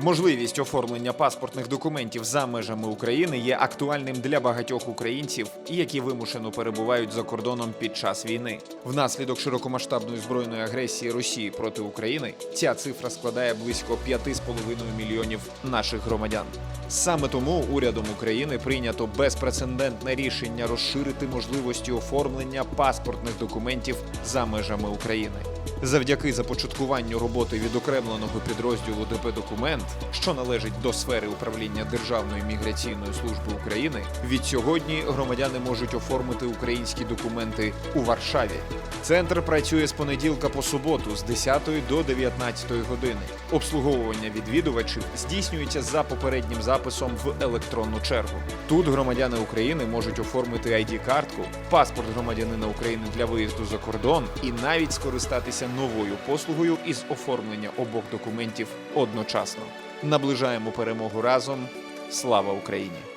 Можливість оформлення паспортних документів за межами України є актуальним для багатьох українців, які вимушено перебувають за кордоном під час війни. Внаслідок широкомасштабної збройної агресії Росії проти України ця цифра складає близько 5,5 мільйонів наших громадян. Саме тому урядом України прийнято безпрецедентне рішення розширити можливості оформлення паспортних документів за межами України. Завдяки започаткуванню роботи відокремленого підрозділу ДП Документ, що належить до сфери управління Державної міграційної служби України, від сьогодні громадяни можуть оформити українські документи у Варшаві. Центр працює з понеділка по суботу з 10 до 19 години. Обслуговування відвідувачів здійснюється за попереднім записом в електронну чергу. Тут громадяни України можуть оформити ID-картку, паспорт громадянина України для виїзду за кордон і навіть скористатися новою послугою із оформлення обох документів одночасно. Наближаємо перемогу разом. Слава Україні!